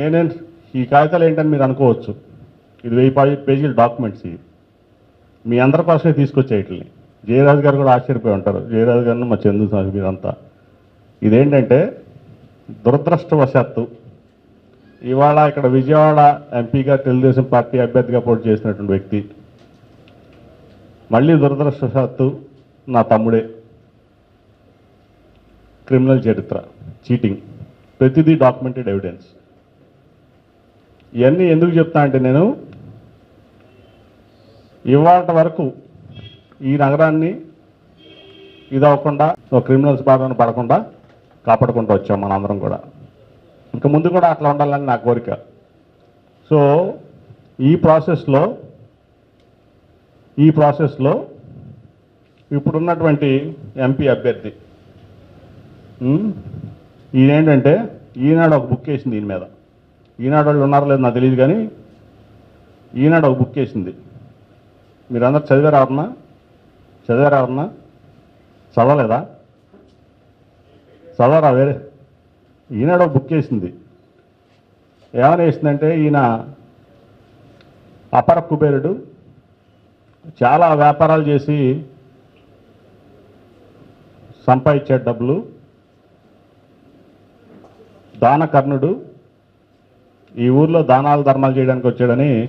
నేనే ఈ కాగితాలు ఏంటని మీరు అనుకోవచ్చు. ఇది వెయ్యి పేజీల డాక్యుమెంట్స్ ఇవి. మీ అందరి కోసమే తీసుకొచ్చేయట్లని జయరాజు గారు కూడా ఆశ్చర్యపోయి ఉంటారు. జయరాజు గారిని మా చందు సాగు మీరంతా. ఇదేంటంటే దురదృష్టవశాత్తు ఇవాళ ఇక్కడ విజయవాడ ఎంపీగా తెలుగుదేశం పార్టీ అభ్యర్థిగా పోటీ చేసినటువంటి వ్యక్తి మళ్ళీ దురదృష్టవశాత్తు నా తమ్ముడే. క్రిమినల్ చరిత్ర. చీటింగ్. ప్రతిదీ డాక్యుమెంటెడ్ ఎవిడెన్స్. ఇవన్నీ ఎందుకు చెప్తా అంటే నేను ఇవాళ వరకు ఈ నగరాన్ని ఇదవ్వకుండా ఒక క్రిమినల్స్ బాధను పడకుండా కాపాడుకుంటూ వచ్చాం మనందరం కూడా. ఇంకా ముందు కూడా అట్లా ఉండాలని నా కోరిక. సో ఈ ప్రాసెస్లో ఈ ప్రాసెస్లో ఇప్పుడున్నటువంటి ఎంపీ అభ్యర్థి ఈయనేంటంటే ఈనాడు ఒక బుక్ వేసింది దీని మీద. ఈనాడు వాళ్ళు ఉన్నారో లేదో నాకు తెలియదు కానీ ఈనాడు ఒక బుక్ వేసింది. మీరందరూ చదివారు ఎవరన్నా చదివారు ఎవరన్నా చదవలేదా? చదవరా వేరే? ఈనాడు ఒక బుక్ వేసింది. ఏమని వేసిందంటే ఈయన అపర కుబేరుడు. చాలా వ్యాపారాలు చేసి సంపాదించాడు డబ్బులు. దానకర్ణుడు. ఈ ఊర్లో దానాలు ధర్మాలు చేయడానికి వచ్చాడని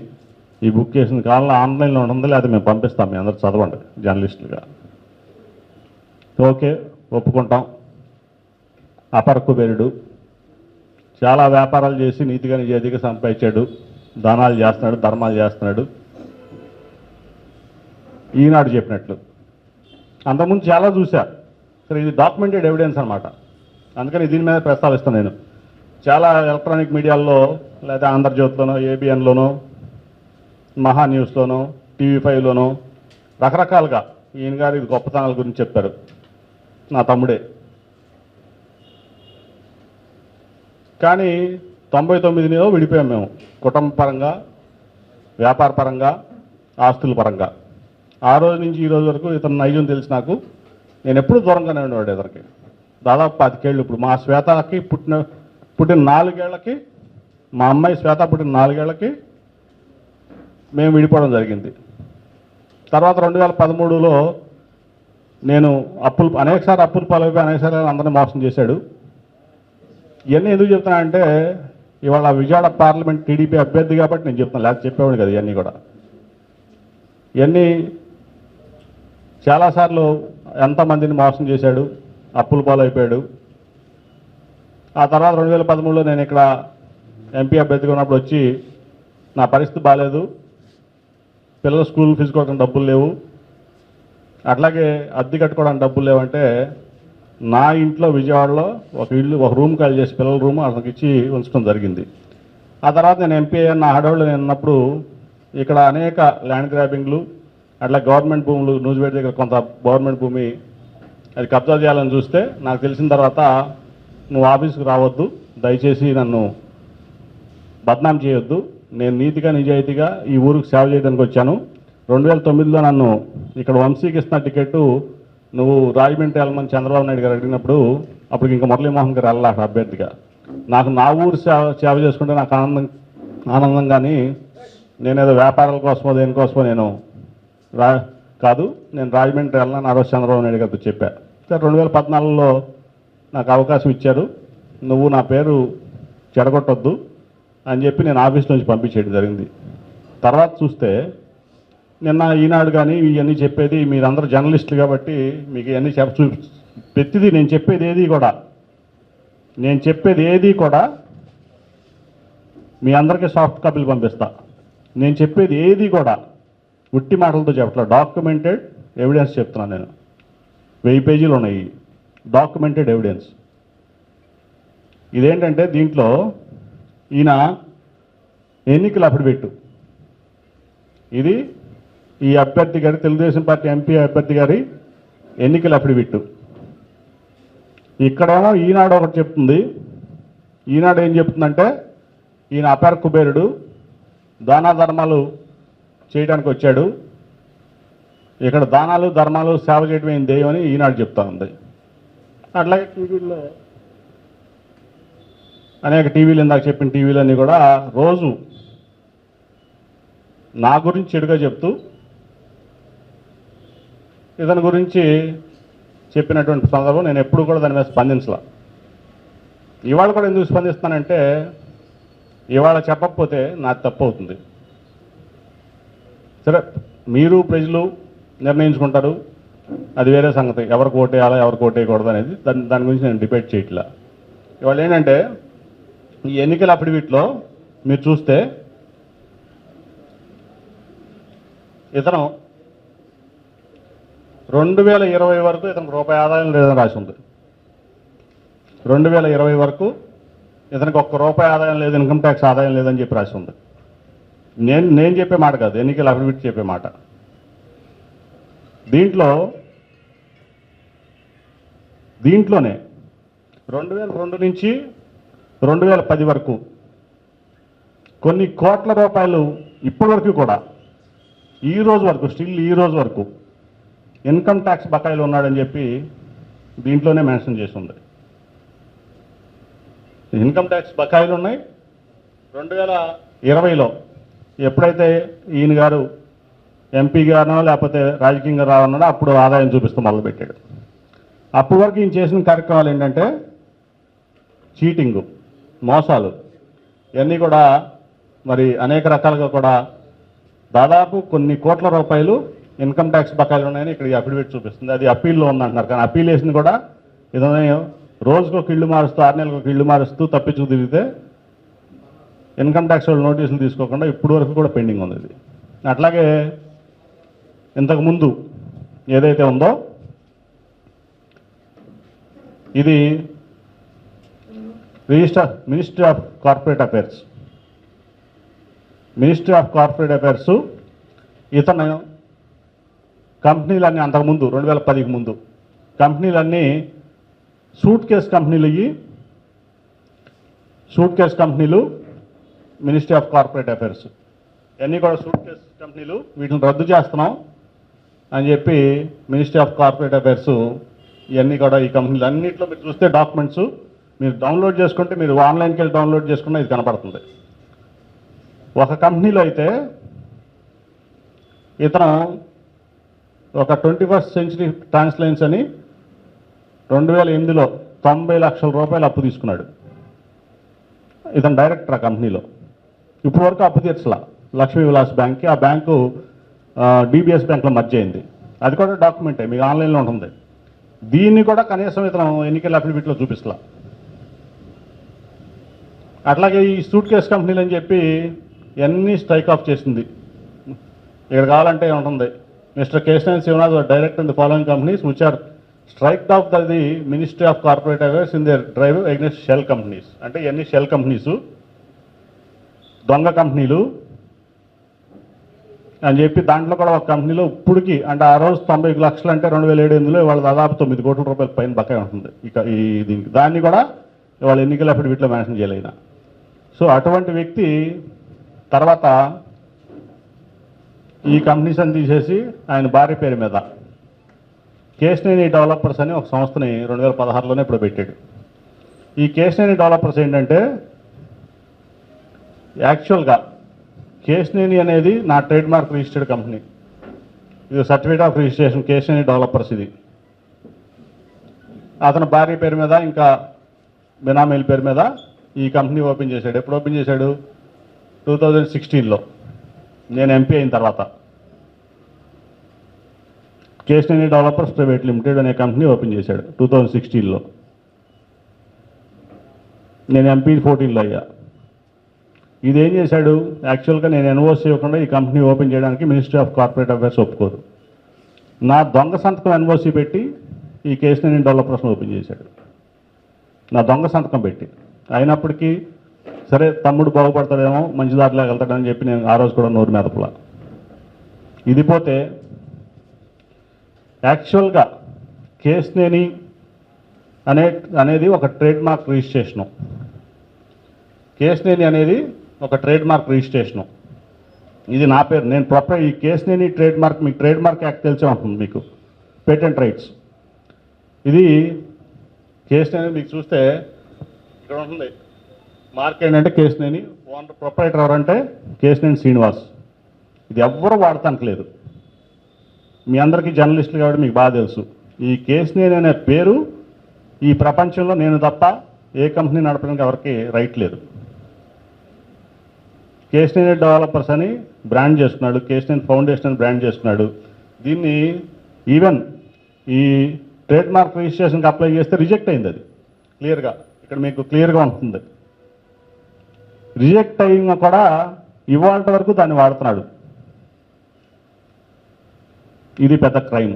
ఈ బుక్ చేసిన కాలంలో ఆన్లైన్లో ఉంటుంది లేదా మేము పంపిస్తాం. మీ అందరు చదవండి జర్నలిస్టులుగా. ఓకే ఒప్పుకుంటాం. అపర కుబేరుడు. చాలా వ్యాపారాలు చేసి నీతిగా నిజాతిగా సంపాదించాడు. దానాలు చేస్తున్నాడు ధర్మాలు చేస్తున్నాడు. ఈనాడు చెప్పినట్లు. అంతకుముందు చాలా చూశా సరే ఇది డాక్యుమెంటెడ్ ఎవిడెన్స్ అనమాట అందుకని దీని మీద ప్రస్తావిస్తాను నేను. చాలా ఎలక్ట్రానిక్ మీడియాల్లో లేదా ఆంధ్రజ్యోతిలోనో ఏబిఎన్లోనో మహా న్యూస్లోనో టీవీ ఫైవ్లోనో రకరకాలుగా ఈయన గారు ఇది గొప్పతనాల గురించి చెప్పారు. నా తమ్ముడే. కానీ తొంభై తొమ్మిదిలో విడిపోయాం మేము. కుటుంబ పరంగా వ్యాపార పరంగా ఆస్తుల పరంగా. ఆ రోజు నుంచి ఈ రోజు వరకు ఇతను నైజం తెలిసి నాకు నేను ఎప్పుడూ దూరంగానే ఉండేవాడు ఇతనికి. దాదాపు పాతికేళ్ళు ఇప్పుడు. మా శ్వేతకి పుట్టిన పుట్టిన నాలుగేళ్ళకి మా అమ్మాయి శ్వేత పుట్టిన నాలుగేళ్ళకి మేము విడిపోవడం జరిగింది. తర్వాత రెండు వేల పదమూడులో నేను అప్పులు అనేకసారి అప్పులు పాలైపోయి అనేకసారి అందరినీ మోసం చేశాడు. ఇవన్నీ ఎందుకు చెప్తున్నా అంటే ఇవాళ విజయవాడ పార్లమెంట్ టీడీపీ అభ్యర్థి కాబట్టి నేను చెప్తున్నాను లేకపోతే చెప్పేవాడు కదా ఇవన్నీ కూడా. ఇవన్నీ చాలాసార్లు ఎంతమందిని మోసం చేశాడు అప్పులు పాలైపోయాడు. ఆ తర్వాత రెండు వేల పదమూడులో నేను ఇక్కడ ఎంపీ అభ్యర్థిగా ఉన్నప్పుడు వచ్చి నా పరిస్థితి బాగాలేదు పిల్లల స్కూల్ ఫీజు కోసం డబ్బులు లేవు. అట్లాగే అద్దె కట్టుకోవడానికి డబ్బులు లేవంటే నా ఇంట్లో విజయవాడలో ఒక ఇల్లు ఒక రూమ్ ఖాళీ చేసి పిల్లల రూమ్ అతనికి ఇచ్చి ఉంచడం జరిగింది. ఆ తర్వాత నేను ఎంపీ అయ్యాను. నా హడవాళ్ళు నేను ఉన్నప్పుడు ఇక్కడ అనేక ల్యాండ్ గ్రాబింగ్లు అట్లా గవర్నమెంట్ భూములు నూజివేడి దగ్గర కొంత గవర్నమెంట్ భూమి అది కబ్జా చేయాలని చూస్తే నాకు తెలిసిన తర్వాత నువ్వు ఆఫీస్కి రావద్దు. దయచేసి నన్ను బద్నాం చేయొద్దు. నేను నీతిగా నిజాయితీగా ఈ ఊరికి సేవ చేయడానికి వచ్చాను. రెండు వేల తొమ్మిదిలో నన్ను ఇక్కడ వంశీకి ఇస్తున్న నువ్వు రాజమండ్రి వెళ్ళమని చంద్రబాబు నాయుడు గారు అడిగినప్పుడు అప్పుడు ఇంకా మురళీమోహన్ గారు వెళ్ళాలి అభ్యర్థిగా. నాకు నా ఊరు సేవ సేవ చేసుకుంటే నాకు ఆనందం ఆనందం కానీ నేనేదో వ్యాపారాల కోసమో దేనికోసమో నేను రా కాదు నేను రాజమండ్రి వెళ్ళాలని ఆ రోజు చంద్రబాబు నాయుడు గారితో చెప్పా. సరే రెండు వేల పద్నాలుగులో నాకు అవకాశం ఇచ్చారు. నువ్వు నా పేరు చెడగొట్టొద్దు అని చెప్పి నేను ఆఫీస్ నుంచి పంపించేయడం జరిగింది. తర్వాత చూస్తే నిన్న ఈనాడు కానీ ఇవన్నీ చెప్పేది మీరందరూ జర్నలిస్టులు కాబట్టి మీకు ఇవన్నీ చెప్ప చూ ప్రతిదీ నేను చెప్పేది ఏది కూడా నేను చెప్పేది ఏది కూడా మీ అందరికీ సాఫ్ట్ కాపీలు పంపిస్తా. నేను చెప్పేది ఏది కూడా ఉట్టి మాటలతో చెప్పట్లా. డాక్యుమెంటెడ్ ఎవిడెన్స్ చెప్తున్నాను నేను. వెయ్యి పేజీలు ఉన్నాయి. డాక్యుమెంటెడ్ ఎవిడెన్స్ ఇదేంటంటే దీంట్లో ఈయన ఎన్నికల అఫిడవిట్ ఇది ఈ అభ్యర్థి గారి తెలుగుదేశం పార్టీ ఎంపీ అభ్యర్థి గారి ఎన్నికల పెట్టు. ఇక్కడేమో ఈనాడు ఒకటి చెప్తుంది. ఈనాడు ఏం చెప్తుందంటే ఈయన అపార కుబేరుడు దానా ధర్మాలు చేయడానికి వచ్చాడు. ఇక్కడ దానాలు ధర్మాలు సేవ చేయడమే దేవని ఈనాడు చెప్తా ఉంది. అట్లాగే టీవీల్లో అనేక టీవీలు ఇందాక చెప్పిన టీవీలన్నీ కూడా రోజు నా గురించి చెడుగా చెప్తూ ఇతని గురించి చెప్పినటువంటి సందర్భం నేను ఎప్పుడు కూడా దాని మీద స్పందించలా. ఇవాళ కూడా ఎందుకు స్పందిస్తానంటే ఇవాళ చెప్పకపోతే నాకు తప్పు అవుతుంది. సరే మీరు ప్రజలు నిర్ణయించుకుంటారు అది వేరే సంగతి. ఎవరికి ఓటేయాలా ఎవరికి ఓటేయకూడదు అనేది దాని దాని గురించి నేను డిబేట్ చేయట్లా. ఇవాళ ఏంటంటే ఈ ఎన్నికల అఫిడవిట్లో మీరు చూస్తే ఇతను రెండు వేల ఇరవై వరకు ఇతనికి రూపాయి ఆదాయం లేదని రాసి ఉంది. రెండు వేల ఇరవై వరకు ఇతనికి ఒక్క రూపాయి ఆదాయం లేదు ఇన్కమ్ ట్యాక్స్ ఆదాయం లేదని చెప్పి రాసి ఉంది. నేను నేను చెప్పే మాట కాదు ఎన్నికల అఫిడవిట్ చెప్పే మాట. దీంట్లో దీంట్లోనే రెండు వేల రెండు నుంచి రెండు వేల పది వరకు కొన్ని కోట్ల రూపాయలు ఇప్పటి వరకు కూడా ఈ రోజు వరకు స్టిల్ ఈ రోజు వరకు ఇన్కమ్ ట్యాక్స్ బకాయిలు ఉన్నాడని చెప్పి దీంట్లోనే మెన్షన్ చేసి ఉంది. ఇన్కమ్ ట్యాక్స్ బకాయిలు ఉన్నాయి. రెండు వేల ఇరవైలో ఎప్పుడైతే ఈయన గారు ఎంపీ గారనో లేకపోతే రాజకీయంగా రావన్నాడో అప్పుడు ఆదాయం చూపిస్తూ మొదలుపెట్టాడు. అప్పటి వరకు ఈయన చేసిన కార్యక్రమాలు ఏంటంటే చీటింగు మోసాలు. ఇవన్నీ కూడా మరి అనేక రకాలుగా కూడా దాదాపు కొన్ని కోట్ల రూపాయలు ఇన్కమ్ ట్యాక్స్ బకాయిలు ఉన్నాయని ఇక్కడ అఫిడవిట్ చూపిస్తుంది. అది అప్పీల్లో ఉందంటున్నారు. కానీ అప్పీల్ వేసింది కూడా ఏదైనా రోజుకు ఒక ఇల్లు మారుస్తూ ఆరు నెలలకు ఒక ఇళ్ళు మారుస్తూ తప్పించు తిరిగితే ఇన్కమ్ ట్యాక్స్ వాళ్ళు నోటీసులు తీసుకోకుండా ఇప్పుడు వరకు కూడా పెండింగ్ ఉంది ఇది. అట్లాగే ఇంతకుముందు ఏదైతే ఉందో ఇది register ministry of corporate affairs. Ministry of corporate affairs ఇతను కంపెనీలన్నీ అంతకుముందు రెండు వేల పదికి ముందు కంపెనీలన్నీ సూట్ కేస్ కంపెనీలు ఇవి సూట్ కేస్ కంపెనీలు మినిస్ట్రీ ఆఫ్ కార్పొరేట్ అఫైర్స్. ఇవన్నీ కూడా సూట్ కేస్ కంపెనీలు వీటిని రద్దు చేస్తున్నాం అని చెప్పి మినిస్ట్రీ ఆఫ్ కార్పొరేట్ అఫైర్స్ ఇవన్నీ కూడా ఈ కంపెనీలు అన్నింటిలో మీరు చూస్తే డాక్యుమెంట్స్ మీరు డౌన్లోడ్ చేసుకుంటే మీరు ఆన్లైన్కి వెళ్ళి డౌన్లోడ్ చేసుకున్నా ఇది కనపడుతుంది. ఒక కంపెనీలో అయితే ఇతను ఒక ట్వంటీ ఫస్ట్ సెంచరీ ట్రాన్స్లైన్స్ అని రెండు వేల ఎనిమిదిలో తొంభై లక్షల రూపాయలు అప్పు తీసుకున్నాడు. ఇతను డైరెక్టర్ ఆ కంపెనీలో. ఇప్పుడు వరకు అప్పు తీర్చలా. లక్ష్మీ విలాస్ బ్యాంక్కి ఆ బ్యాంకు డిబిఎస్ బ్యాంక్లో మర్జ్ అయింది. అది కూడా డాక్యుమెంటే మీకు ఆన్లైన్లో ఉంటుంది. దీన్ని కూడా కనీసం ఇతను ఎన్నికల అఫిడవిట్లో చూపిస్తా అట్లాగే ఈ సూట్ కేస్ కంపెనీలు అని చెప్పి ఎన్ని స్ట్రైక్ ఆఫ్ చేసింది. ఇక్కడ కావాలంటే ఉంటుంది. Mister Keshanath Shivanath direct in the following companies which are strike off the ministry of corporate affairs in their drive against shell companies అంటే ఇవన్నీ షెల్ కంపెనీస్ దొంగ కంపెనీలు అని చెప్పి దాంట్లో కూడా ఒక కంపెనీలో ఇప్పటికి అంటే ఆ రోజు తొంభై లక్షలు అంటే రెండు వేల ఏడు ఎనిమిదిలో వాళ్ళ దాదాపు తొమ్మిది కోట్ల రూపాయల పైన బకాయి ఉంటుంది. ఇక ఈ దీనికి దాన్ని కూడా వాళ్ళ అప్పుడు వీటిలో మెన్షన్ చేయలేన సో అటువంటి వ్యక్తి తర్వాత ఈ కంపెనీస్ అని తీసేసి ఆయన భార్య పేరు మీద కేశనేని డెవలపర్స్ అని ఒక సంస్థని రెండు వేల పదహారులోనే ఇప్పుడు పెట్టాడు. ఈ కేశనేని డెవలపర్స్ ఏంటంటే యాక్చువల్గా కేశనేని అనేది నా ట్రేడ్ మార్క్ రిజిస్టర్డ్ కంపెనీ. ఇది certificate of registration Kesineni developers ఇది. అతని భార్య పేరు మీద ఇంకా బినామీల పేరు మీద ఈ కంపెనీ ఓపెన్ చేశాడు. ఎప్పుడు ఓపెన్ చేశాడు? టూ థౌజండ్ సిక్స్టీన్లో. నేను ఎంపీ అయిన తర్వాత. కేశ్నేని డెవలపర్స్ ప్రైవేట్ లిమిటెడ్ అనే కంపెనీ ఓపెన్ చేశాడు టూ థౌజండ్ సిక్స్టీన్లో. నేను ఎంపీ ఫోర్టీన్లో అయ్యా. ఇదేం చేశాడు? యాక్చువల్గా నేను ఎన్ఓసి ఇవ్వకుండా ఈ కంపెనీ ఓపెన్ చేయడానికి మినిస్ట్రీ ఆఫ్ కార్పొరేట్ అఫైర్స్ ఒప్పుకోరు నా దొంగ సంతకం ఎన్ఓసి పెట్టి ఈ కేసుని డెవలపర్స్ ఓపెన్ చేశాడు. నా దొంగ సంతకం పెట్టి. అయినప్పటికీ సరే తమ్ముడు బాగుపడతాడేమో మంచి దారిలో వెళ్తాడని చెప్పి నేను ఆ రోజు కూడా నోరు మెదపలా. ఇది పోతే యాక్చువల్గా కేసునేని అనే అనేది ఒక ట్రేడ్ మార్క్ రిజిస్ట్రేషను కేసునేని అనేది ఒక ట్రేడ్ మార్క్ రిజిస్ట్రేషను. ఇది నా పేరు. నేను ప్రొపర్ ఈ కేసునేని ట్రేడ్ మార్క్ మీకు ట్రేడ్ మార్క్ యాక్ట్ తెలిసే ఉంటుంది మీకు. Patent rights. ఇది కేసునేని మీకు చూస్తే ఇక్కడ ఉంటుంది. మార్క్ ఏంటంటే కేసినేని ఓనర్ ప్రొపరేటర్ ఎవరంటే కేసినేని శ్రీనివాస్. ఇది ఎవ్వరు వాడటానికి లేదు. మీ అందరికీ జర్నలిస్టులు కాబట్టి మీకు బాగా తెలుసు. ఈ కేసినేని అనే పేరు ఈ ప్రపంచంలో నేను తప్ప ఏ కంపెనీ నడపడానికి ఎవరికి రైట్ లేదు. కేసినేని డెవలపర్స్ అని బ్రాండ్ చేస్తున్నాడు కేసినేని ఫౌండేషన్ అని బ్రాండ్ చేస్తున్నాడు. దీన్ని ఈవెన్ ఈ ట్రేడ్ మార్క్ రిజిస్ట్రేషన్కి అప్లై చేస్తే రిజెక్ట్ అయింది అది. క్లియర్గా. ఇక్కడ మీకు క్లియర్గా ఉంటుంది రిజెక్ట్ అయిన కూడా ఇవాళ వరకు దాన్ని వాడుతున్నాడు. ఇది పెద్ద క్రైమ్.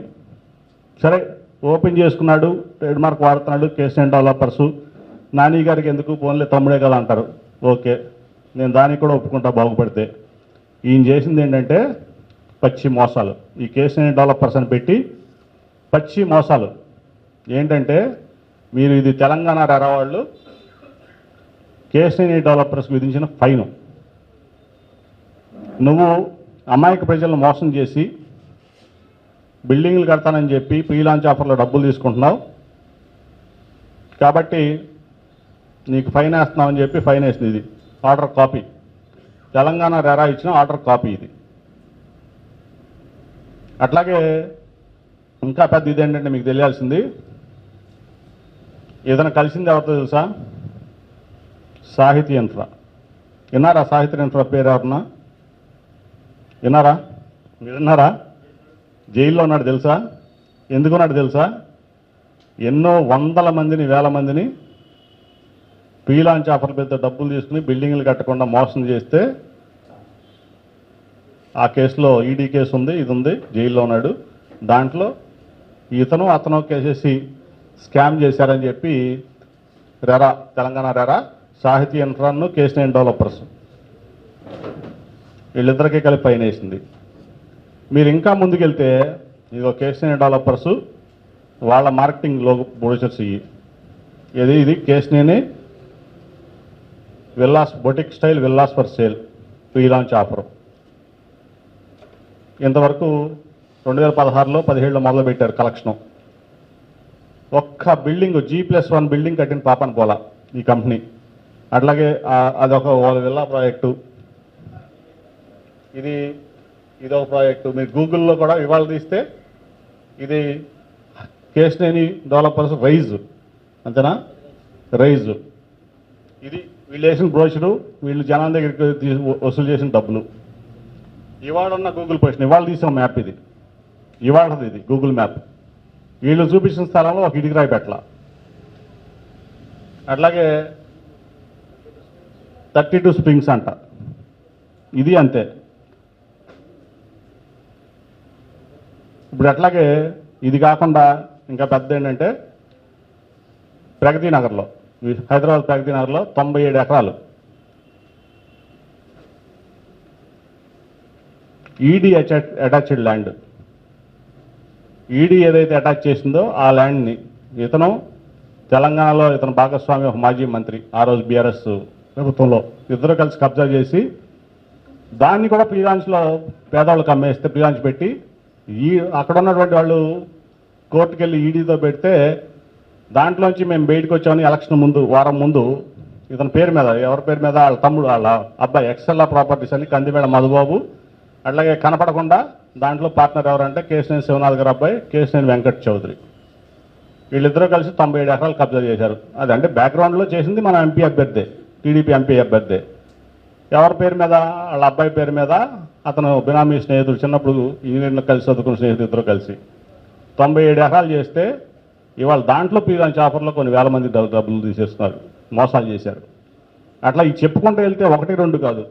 సరే ఓపెన్ చేసుకున్నాడు ట్రేడ్ మార్క్ వాడుతున్నాడు కేసినేని డెవలపర్సు. నాని గారికి ఎందుకు ఫోన్లే తమ్ముడే కదా అంటారు. ఓకే. నేను దానికి కూడా ఒప్పుకుంటా బాగుపడితే. ఈయన చేసింది ఏంటంటే పచ్చి మోసాలు. ఈ కేసుని డెవలపర్స్ అని పెట్టి పచ్చి మోసాలు. ఏంటంటే మీరు ఇది తెలంగాణ రెరా కేసీని డెవలపర్స్ విధించిన ఫైన్. నువ్వు అమాయక ప్రజలను మోసం చేసి బిల్డింగ్లు కడతానని చెప్పి ప్రీ లాంచ్ ఆఫర్లో డబ్బులు తీసుకుంటున్నావు. కాబట్టి నీకు ఫైన్ వేస్తున్నావు అని చెప్పి ఫైన్ వేసింది ఇది. Order copy. తెలంగాణ రెరా ఇచ్చిన ఆర్డర్ కాపీ ఇది. అట్లాగే ఇంకా పెద్ద ఇదేంటంటే మీకు తెలియాల్సింది. ఏదైనా కలిసింది ఎవరితో తెలుసా? సాహితీ ఇన్ఫ్రా విన్నారా సాహిత్య ఇన్ఫ్రా పేరు ఎవరన్నా విన్నారా? మీరు విన్నారా? జైల్లో ఉన్నాడు తెలుసా? ఎందుకు ఉన్నాడు తెలుసా? ఎన్నో వందల మందిని వేల మందిని ప్రీలాంచ్ ఆఫర్ పెద్ద డబ్బులు తీసుకుని బిల్డింగ్లు కట్టకుండా మోసం చేస్తే ఆ కేసులో ఈడీ కేసు ఉంది ఇది ఉంది జైల్లో ఉన్నాడు. దాంట్లో ఇతను అతను కేసేసి స్కామ్ చేశారని చెప్పి రెరా తెలంగాణ రెరా సాహితీ ఇన్ఫ్రాను కేసినేని డెవలపర్స్. వీళ్ళిద్దరికీ కలిపి పైన వేసింది. మీరు ఇంకా ముందుకెళ్తే ఇదిగో కేసినేని డెవలపర్స్ వాళ్ళ మార్కెటింగ్లో బ్రోచర్స్ ఇవి. ఇది? ఇది నేనే villas boutique style villas for sale pre launch offer. ఇంతవరకు రెండు వేల పదహారులో పదిహేడులో మొదలుపెట్టారు కలెక్షన్. కలెక్షను ఒక్క building G plus one building కట్టిన పాపన పోలా ఈ కంపెనీ. అట్లాగే అదొక వాళ్ళ విల్లా ప్రాజెక్టు. ఇది ఇదొక ప్రాజెక్టు. మీరు గూగుల్లో కూడా ఇవాళ తీస్తే ఇది కేసినేని డెవలపర్స్ రైజ్. అంతేనా? రైజ్. ఇది వీళ్ళు వేసిన బ్రోషరు వీళ్ళు జనాల దగ్గరికి వసూలు చేసిన డబ్బులు. ఇవాళ ఉన్న గూగుల్ పొజిషన్ ఇవాళ తీసిన మ్యాప్ ఇది. ఇవాళది ఇది గూగుల్ మ్యాప్. వీళ్ళు చూపించిన స్థలంలో ఒక ఇటుకరాయి పెట్టల. అట్లాగే థర్టీ టూ స్ప్రింగ్స్ అంట. ఇది అంతే. ఇప్పుడు అట్లాగే ఇది కాకుండా ఇంకా పెద్ద ఏంటంటే ప్రగతి నగర్లో. హైదరాబాద్ ప్రగతి నగర్లో తొంభై ఏడు ఎకరాలు. ED attached land. ఈడీ ఏదైతే అటాచ్ చేసిందో ఆ ల్యాండ్ని ఇతను తెలంగాణలో ఇతను భాగస్వామి ఒక మాజీ మంత్రి ఆ రోజు బీఆర్ఎస్ ప్రభుత్వంలో ఇద్దరు కలిసి కబ్జా చేసి దాన్ని కూడా ప్రియాంచ్లో పేదవాళ్ళకి అమ్మేస్తే ప్రియాంచ్ పెట్టి ఈ అక్కడ ఉన్నటువంటి వాళ్ళు కోర్టుకెళ్ళి ఈడీతో పెడితే దాంట్లోంచి మేము బయటకు వచ్చామని ఎలక్షన్ ముందు వారం ముందు ఇతని పేరు మీద ఎవరి పేరు మీద వాళ్ళ తమ్ముడు వాళ్ళ అబ్బాయి ఎక్సెల్లా ప్రాపర్టీస్ అని కందిమేడ మధుబాబు అట్లాగే కనపడకుండా దాంట్లో పార్ట్నర్ ఎవరంటే కేశినేని శివనాథ్ గారు అబ్బాయి కేశినేని వెంకట్ చౌదరి. వీళ్ళిద్దరూ కలిసి తొంభై ఏడు ఎకరాలు కబ్జా చేశారు. అది అంటే బ్యాక్గ్రౌండ్లో చేసింది మన ఎంపీ అభ్యర్థి టీడీపీ ఎంపీ అభ్యర్థి. ఎవరి పేరు మీద వాళ్ళ అబ్బాయి పేరు మీద అతను బినామీ స్నేహితుడు చిన్నప్పుడు ఇంజనీర్లు కలిసి చదువుకున్న స్నేహితులు ఇద్దరు కలిసి. తొంభై ఏడు ఎకరాలు చేస్తే ఇవాళ దాంట్లో పీలాంచ్ ఆఫర్లో కొన్ని వేల మంది డబ్బులు తీసేస్తున్నారు మోసాలు చేశారు. అట్లా ఈ చెప్పుకుంటూ వెళ్తే ఒకటి రెండు కాదు.